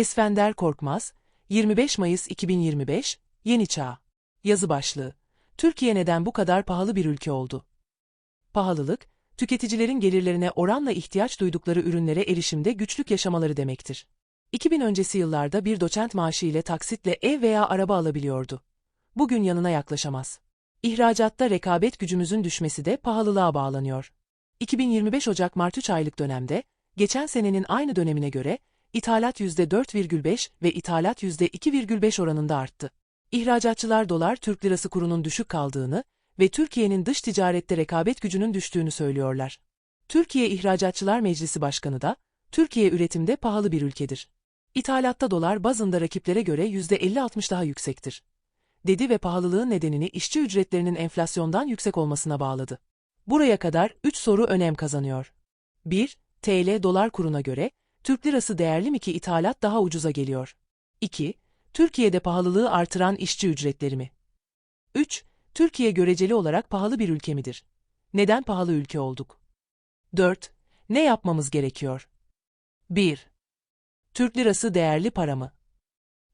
Esfender Korkmaz, 25 Mayıs 2025, Yeni Çağ. Yazı başlığı. Türkiye neden bu kadar pahalı bir ülke oldu? Pahalılık, tüketicilerin gelirlerine oranla ihtiyaç duydukları ürünlere erişimde güçlük yaşamaları demektir. 2000 öncesi yıllarda bir doçent maaşı ile taksitle ev veya araba alabiliyordu. Bugün yanına yaklaşamaz. İhracatta rekabet gücümüzün düşmesi de pahalılığa bağlanıyor. 2025 Ocak-Mart 3 aylık dönemde, geçen senenin aynı dönemine göre, ithalat %4,5 ve ithalat %2,5 oranında arttı. İhracatçılar dolar Türk lirası kurunun düşük kaldığını ve Türkiye'nin dış ticarette rekabet gücünün düştüğünü söylüyorlar. Türkiye İhracatçılar Meclisi Başkanı da, Türkiye üretimde pahalı bir ülkedir. İthalatta dolar bazında rakiplere göre %50-60 daha yüksektir. Dedi ve pahalılığın nedenini işçi ücretlerinin enflasyondan yüksek olmasına bağladı. Buraya kadar 3 soru önem kazanıyor. 1. TL dolar kuruna göre, Türk lirası değerli mi ki ithalat daha ucuza geliyor? 2. Türkiye'de pahalılığı artıran işçi ücretleri mi? 3. Türkiye göreceli olarak pahalı bir ülke midir? Neden pahalı ülke olduk? 4. Ne yapmamız gerekiyor? 1. Türk lirası değerli para mı?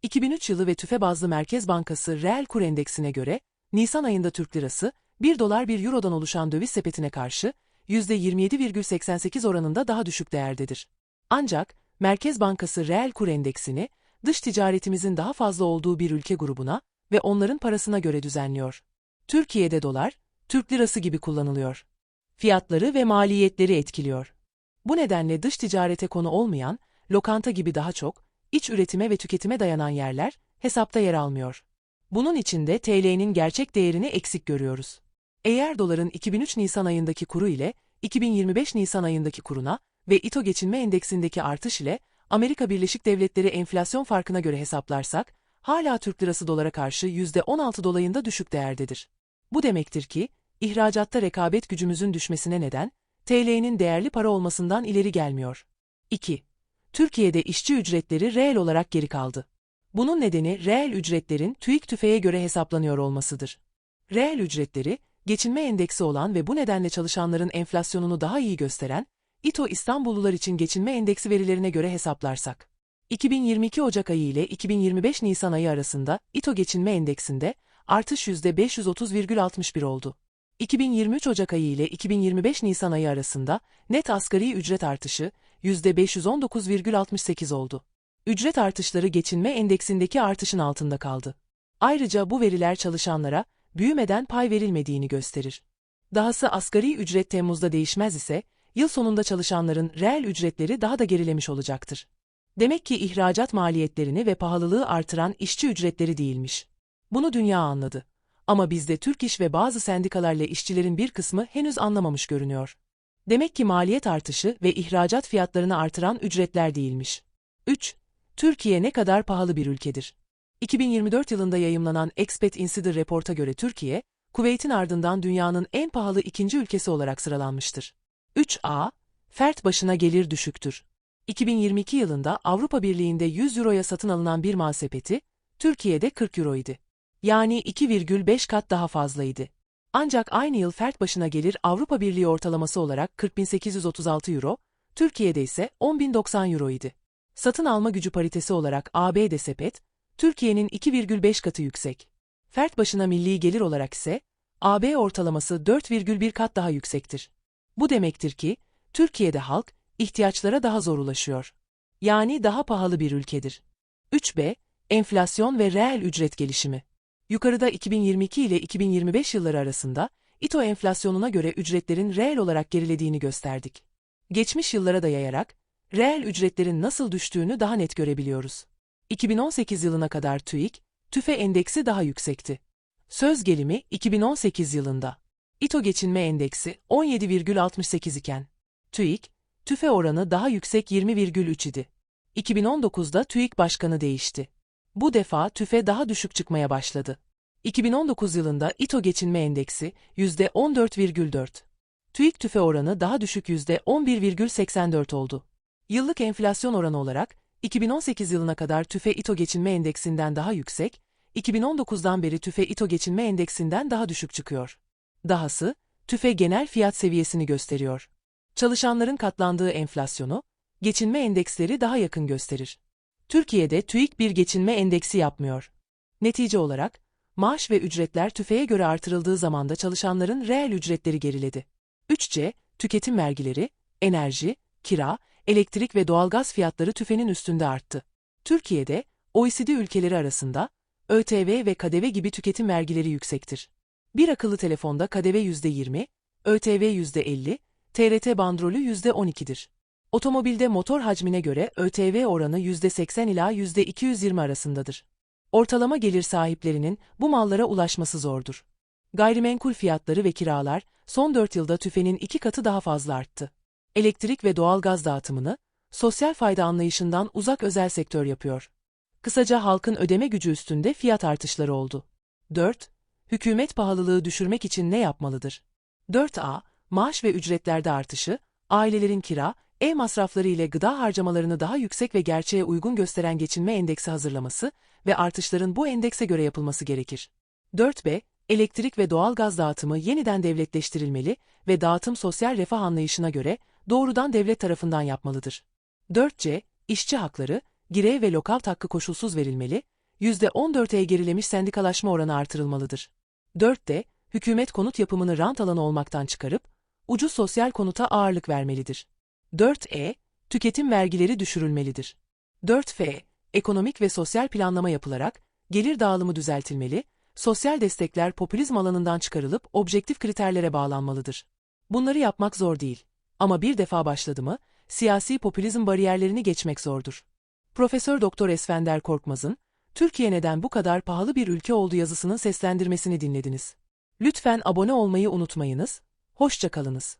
2003 yılı ve tüfe bazlı Merkez Bankası reel kur endeksine göre, Nisan ayında Türk lirası, 1 dolar 1 eurodan oluşan döviz sepetine karşı, %27,88 oranında daha düşük değerdedir. Ancak, Merkez Bankası reel kur endeksini, dış ticaretimizin daha fazla olduğu bir ülke grubuna ve onların parasına göre düzenliyor. Türkiye'de dolar, Türk lirası gibi kullanılıyor. Fiyatları ve maliyetleri etkiliyor. Bu nedenle dış ticarete konu olmayan, lokanta gibi daha çok, iç üretime ve tüketime dayanan yerler, hesapta yer almıyor. Bunun içinde TL'nin gerçek değerini eksik görüyoruz. Eğer doların 2003 Nisan ayındaki kuru ile 2025 Nisan ayındaki kuruna ve İTO geçinme endeksindeki artış ile Amerika Birleşik Devletleri enflasyon farkına göre hesaplarsak, hala Türk lirası dolara karşı %16 dolayında düşük değerdedir. Bu demektir ki, ihracatta rekabet gücümüzün düşmesine neden, TL'nin değerli para olmasından ileri gelmiyor. 2. Türkiye'de işçi ücretleri reel olarak geri kaldı. Bunun nedeni reel ücretlerin TÜİK tüfeğe göre hesaplanıyor olmasıdır. Reel ücretleri, geçinme endeksi olan ve bu nedenle çalışanların enflasyonunu daha iyi gösteren, İTO İstanbullular için geçinme endeksi verilerine göre hesaplarsak. 2022 Ocak ayı ile 2025 Nisan ayı arasında İTO geçinme endeksinde artış %530,61 oldu. 2023 Ocak ayı ile 2025 Nisan ayı arasında net asgari ücret artışı %519,68 oldu. Ücret artışları geçinme endeksindeki artışın altında kaldı. Ayrıca bu veriler çalışanlara büyümeden pay verilmediğini gösterir. Dahası asgari ücret Temmuz'da değişmez ise, yıl sonunda çalışanların reel ücretleri daha da gerilemiş olacaktır. Demek ki ihracat maliyetlerini ve pahalılığı artıran işçi ücretleri değilmiş. Bunu dünya anladı. Ama bizde Türk İş ve bazı sendikalarla işçilerin bir kısmı henüz anlamamış görünüyor. Demek ki maliyet artışı ve ihracat fiyatlarını artıran ücretler değilmiş. 3. Türkiye ne kadar pahalı bir ülkedir? 2024 yılında yayımlanan Expat Insider Report'a göre Türkiye, Kuveyt'in ardından dünyanın en pahalı ikinci ülkesi olarak sıralanmıştır. 3A, fert başına gelir düşüktür. 2022 yılında Avrupa Birliği'nde 100 euroya satın alınan bir mal sepeti, Türkiye'de 40 euro idi. Yani 2,5 kat daha fazlaydı. Ancak aynı yıl fert başına gelir Avrupa Birliği ortalaması olarak 40.836 euro, Türkiye'de ise 10.090 euro idi. Satın alma gücü paritesi olarak ABD sepet, Türkiye'nin 2,5 katı yüksek. Fert başına milli gelir olarak ise, AB ortalaması 4,1 kat daha yüksektir. Bu demektir ki, Türkiye'de halk, ihtiyaçlara daha zor ulaşıyor. Yani daha pahalı bir ülkedir. 3b, enflasyon ve reel ücret gelişimi. Yukarıda 2022 ile 2025 yılları arasında, İTO enflasyonuna göre ücretlerin reel olarak gerilediğini gösterdik. Geçmiş yıllara da yayarak, reel ücretlerin nasıl düştüğünü daha net görebiliyoruz. 2018 yılına kadar TÜİK, tüfe endeksi daha yüksekti. Söz gelimi 2018 yılında. İTO geçinme endeksi 17,68 iken, TÜİK, tüfe oranı daha yüksek 20,3 idi. 2019'da TÜİK başkanı değişti. Bu defa tüfe daha düşük çıkmaya başladı. 2019 yılında İTO geçinme endeksi %14,4. TÜİK tüfe oranı daha düşük %11,84 oldu. Yıllık enflasyon oranı olarak 2018 yılına kadar tüfe İTO geçinme endeksinden daha yüksek, 2019'dan beri tüfe İTO geçinme endeksinden daha düşük çıkıyor. Dahası, tüfe genel fiyat seviyesini gösteriyor. Çalışanların katlandığı enflasyonu, geçinme endeksleri daha yakın gösterir. Türkiye'de TÜİK bir geçinme endeksi yapmıyor. Netice olarak, maaş ve ücretler tüfeğe göre artırıldığı zamanda çalışanların reel ücretleri geriledi. 3C, tüketim vergileri, enerji, kira, elektrik ve doğalgaz fiyatları tüfenin üstünde arttı. Türkiye'de, OECD ülkeleri arasında, ÖTV ve KDV gibi tüketim vergileri yüksektir. Bir akıllı telefonda KDV %20, ÖTV %50, TRT bandrolü %12'dir. Otomobilde motor hacmine göre ÖTV oranı %80 ila %220 arasındadır. Ortalama gelir sahiplerinin bu mallara ulaşması zordur. Gayrimenkul fiyatları ve kiralar son 4 yılda tüfenin iki katı daha fazla arttı. Elektrik ve doğalgaz dağıtımını, sosyal fayda anlayışından uzak özel sektör yapıyor. Kısaca halkın ödeme gücü üstünde fiyat artışları oldu. 4. Hükümet pahalılığı düşürmek için ne yapmalıdır? 4a. Maaş ve ücretlerde artışı, ailelerin kira, ev masrafları ile gıda harcamalarını daha yüksek ve gerçeğe uygun gösteren geçinme endeksi hazırlaması ve artışların bu endekse göre yapılması gerekir. 4b. Elektrik ve doğalgaz dağıtımı yeniden devletleştirilmeli ve dağıtım sosyal refah anlayışına göre doğrudan devlet tarafından yapmalıdır. 4c. İşçi hakları, girey ve lokal hakkı koşulsuz verilmeli, %14'e gerilemiş sendikalaşma oranı artırılmalıdır. 4d. Hükümet konut yapımını rant alanı olmaktan çıkarıp, ucuz sosyal konuta ağırlık vermelidir. 4e. Tüketim vergileri düşürülmelidir. 4f. Ekonomik ve sosyal planlama yapılarak, gelir dağılımı düzeltilmeli, sosyal destekler popülizm alanından çıkarılıp objektif kriterlere bağlanmalıdır. Bunları yapmak zor değil. Ama bir defa başladı mı, siyasi popülizm bariyerlerini geçmek zordur. Profesör Doktor Esfender Korkmaz'ın Türkiye neden bu kadar pahalı bir ülke oldu yazısının seslendirmesini dinlediniz. Lütfen abone olmayı unutmayınız. Hoşça kalınız.